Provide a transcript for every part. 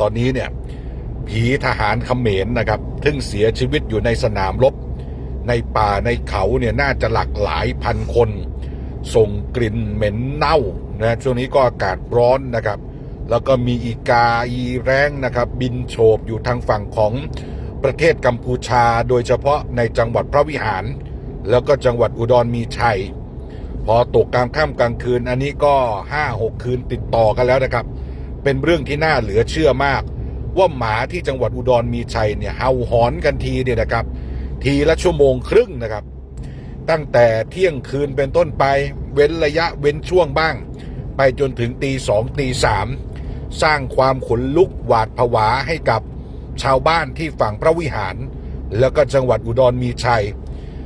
ตอนนี้เนี่ยผีทหารเขมรนะครับซึ่งเสียชีวิตอยู่ในสนามรบ ในป่าในเขาเนี่ยน่าจะหลักหลายพันคน ส่งกลิ่นเหม็นเน่านะช่วงนี้ก็อากาศร้อนนะครับ แล้วก็มีอีกาอีแรงนะครับ บินโฉบอยู่ทางฝั่งของประเทศกัมพูชา โดยเฉพาะในจังหวัดพระวิหาร แล้วก็จังหวัดอุดรมีชัย พอตกกลางค่ำกลางคืนอันนี้ก็ห้าหกคืนติดต่อกันแล้วนะครับ เป็นเรื่องที่น่าเหลือเชื่อมาก ว่าหมาที่จังหวัดอุดรมีชัยเนี่ยเห่าหอนกันทีเนี่ยนะครับ ทีละชั่วโมงครึ่งนะครับ ตั้งแต่เที่ยงคืนเป็นต้นไปเว้นระยะเว้นช่วงบ้าง ไปจนถึงตีสองตีสามสร้างความขนลุกหวาดผวาให้กับชาวบ้านที่ฝั่งพระวิหาร แล้วก็จังหวัดอุดรมีชัย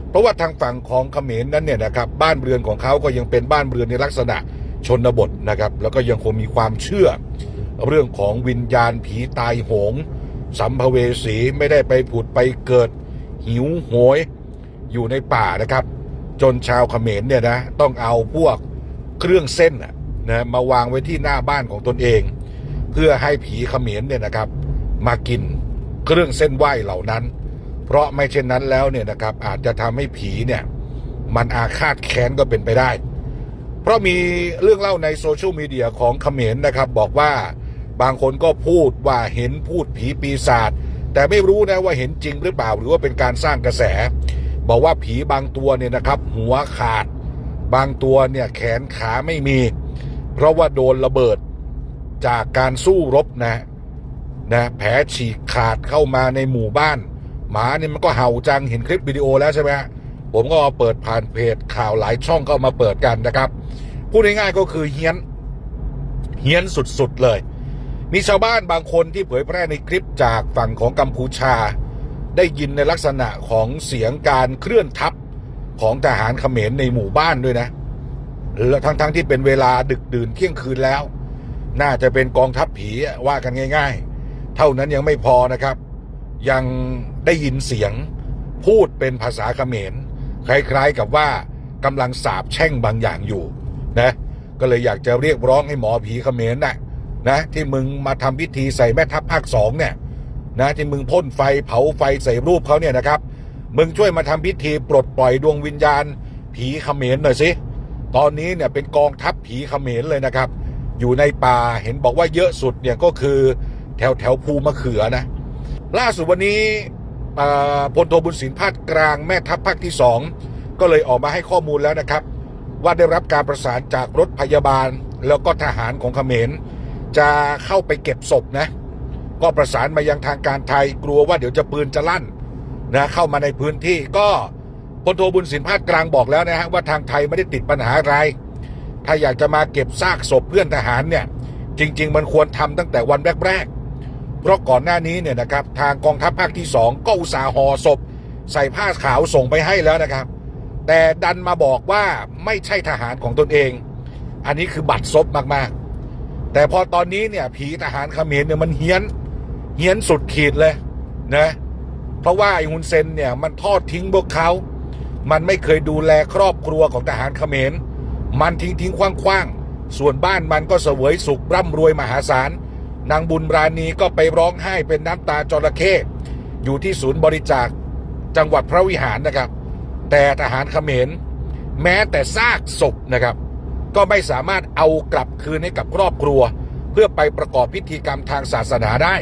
เพราะว่าทางฝั่งของเขมรนั้นเนี่ยนะครับ บ้านเรือนของเขาก็ยังเป็นบ้านเรือนในลักษณะ ชนบทนะครับ แล้วก็ยังคงมีความเชื่อ เรื่องของวิญญาณผีตายโหง สัมภเวสีไม่ได้ไปผุดไปเกิด หิวโหย อยู่ในป่านะครับ จนชาวเขมรเนี่ยนะต้องเอาพวกเครื่องเส้นนะมาวางไว้ที่หน้าบ้านของตนเอง เพื่อให้ผีเขมรเนี่ยนะครับ มากินเครื่องเส้นไหว้เหล่านั้น เพราะไม่เช่นนั้นแล้วเนี่ยนะครับอาจจะทำให้ผีเนี่ยมันอาฆาตแค้นก็เป็นไปได้ ราะมีเรื่องเล่าในโซเชียลมีเดียของเขมรนะครับ บอกว่าบางคนก็พูดว่าเห็นพูดผีปีศาจแต่ไม่รู้นะว่าเห็นจริงหรือเปล่าหรือว่าเป็นการสร้างกระแส บอกว่าผีบางตัวเนี่ยนะครับ หัวขาด บางตัวเนี่ยแขนขาไม่มี เพราะว่าโดนระเบิดจากการสู้รบนะนะแผลฉีกขาดเข้ามาในหมู่บ้าน หมาเนี่ยมันก็เห่าจังเห็นคลิปวิดีโอแล้วใช่ไหมฮะผมก็มาเปิดผ่านเพจข่าวหลายช่องก็ามาเปิดกันนะครับ พูดง่ายๆก็คือเฮี้ยน เฮี้ยนสุดๆเลย มีชาวบ้านบางคนที่เผยแพร่ในคลิปจากฝั่งของกัมพูชา ได้ยินในลักษณะของเสียงการเคลื่อนทัพของทหารเขมรในหมู่บ้านด้วยนะและทั้งๆที่เป็นเวลาดึกดื่นเที่ยงคืนแล้ว น่าจะเป็นกองทัพผีว่ากันง่าย ๆ เท่านั้นยังไม่พอนะครับ ยังได้ยินเสียงพูดเป็นภาษาเขมรคล้ายๆกับว่ากำลังสาบแช่งบางอย่างอยู่ นะก็เลยอยากจะเรียกร้องให้หมอผีเขมรนะนะที่มึงมาทำพิธีใส่แม่ทัพภาคสองเนี่ยนะที่มึงพ่นไฟเผาไฟใส่รูปเขาเนี่ยนะครับ มึงช่วยมาทำพิธีปลดปล่อยดวงวิญญาณ ผีเขมรหน่อยสิตอนนี้เนี่ยเป็นกองทัพผีเขมรเลยนะครับ อยู่ในป่าเห็นบอกว่าเยอะสุดเนี่ยก็คือแถวแถวภูมะเขือนะ ล่าสุดวันนี้พลโทบุญสินพาดกลางแม่ทัพภาคที่สองก็เลยออกมาให้ข้อมูลแล้วนะครับ ว่าได้รับการประสานจากรถพยาบาล แล้วก็ทหารของเขมร จะเข้าไปเก็บศพนะ ก็ประสานมายังทางการไทยกลัวว่าเดี๋ยวจะปืนจะลั่นนะเข้ามาในพื้นที่ก็พลโทบุญสินพาดกลางบอกแล้วนะฮะว่าทางไทยไม่ได้ติดปัญหาอะไร ถ้าอยากจะมาเก็บซากศพเพื่อนทหารเนี่ยจริง ๆ มันควรทำตั้งแต่วันแรกๆ เพราะก่อนหน้านี้เนี่ยนะครับทางกองทัพภาคที่สองก็อุตสาห์ห่อศพ ใส่ผ้าขาวส่งไปให้แล้วนะครับ แต่ดันมาบอกว่าไม่ใช่ทหารของตนเอง อันนี้คือบัตรซบมากๆ แต่พอตอนนี้เนี่ย ผีทหารเขมรเนี่ยมันเฮี้ยนเฮี้ยนสุดขีดเลยนะเพราะว่าไอ้ฮุนเซนเนี่ยมันทอดทิ้งพวกเขา มันไม่เคยดูแลครอบครัวของทหารเขมร มันทิ้งทิ้งคว้างคว้างๆส่วนบ้านมันก็เสวยสุขร่ำรวยมหาศาล นางบุญราณีก็ไปร้องไห้เป็นน้ำตาจระเข้อยู่ที่ศูนย์บริจาคจังหวัดพระวิหารนะครับ แต่ทหารเขมร แม้แต่ซากศพนะครับ ก็ไม่สามารถเอากลับคืนให้กับครอบครัว เพื่อไปประกอบพิธีกรรมทางศาสนาได้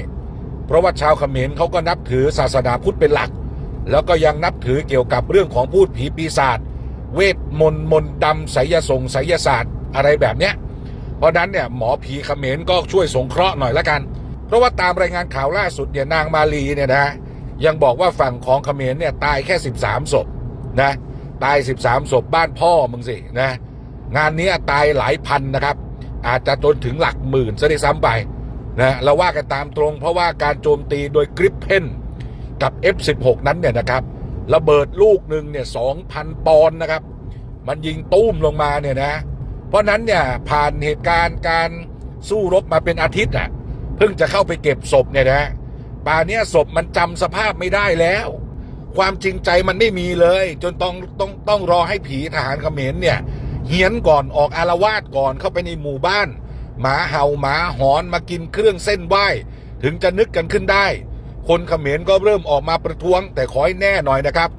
เพราะว่าชาวเขมรเขาก็นับถือศาสนาพุทธเป็นหลัก แล้วก็ยังนับถือเกี่ยวกับเรื่องของพูดผีปีศาจเวทมนต์มนต์ดำไสยสงไสยศาสตร์อะไรแบบเนี้ยเพราะนั้นเนี่ยหมอผีเขมรก็ช่วยสงเคราะห์หน่อยละกัน เพราะว่าตามรายงานข่าวล่าสุดเนี่ยนางมาลีเนี่ยนะยังบอกว่าฝั่งของเขมรเนี่ยตายแค่ 13ศพ นะตาย 13ศพบ้านพ่อมึงสินะงานนี้ตายหลายพันนะครับ อาจจะจนถึงหลักหมื่นซะด้วยซ้ำไปนะเราว่ากันตามตรงเพราะว่าการโจมตีโดยกริปเพนกับ F16 นั้นเนี่ยนะครับระเบิดลูกหนึ่งเนี่ย2,000ปอนด์นะครับ มันยิงตุ้มลงมาเนี่ยนะ เพราะนั้นเนี่ยผ่านเหตุการณ์การสู้รบมาเป็นอาทิตย์อะเพิ่งจะเข้าไปเก็บศพเนี่ยนะป่าเนี้ยศพมันจำสภาพไม่ได้แล้ว ความจริงใจมันไม่มีเลย จนต้องต้องต้องรอให้ผีทหารเขมรเนี่ยเฮี้ยนก่อนออกอารวาสก่อนเข้าไปในหมู่บ้าน หมาเห่าหมาหอนมากินเครื่องเส้นไหว้ถึงจะนึกกันขึ้นได้ คนเขมรก็เริ่มออกมาประท้วง แต่ขอให้แน่หน่อยนะครับ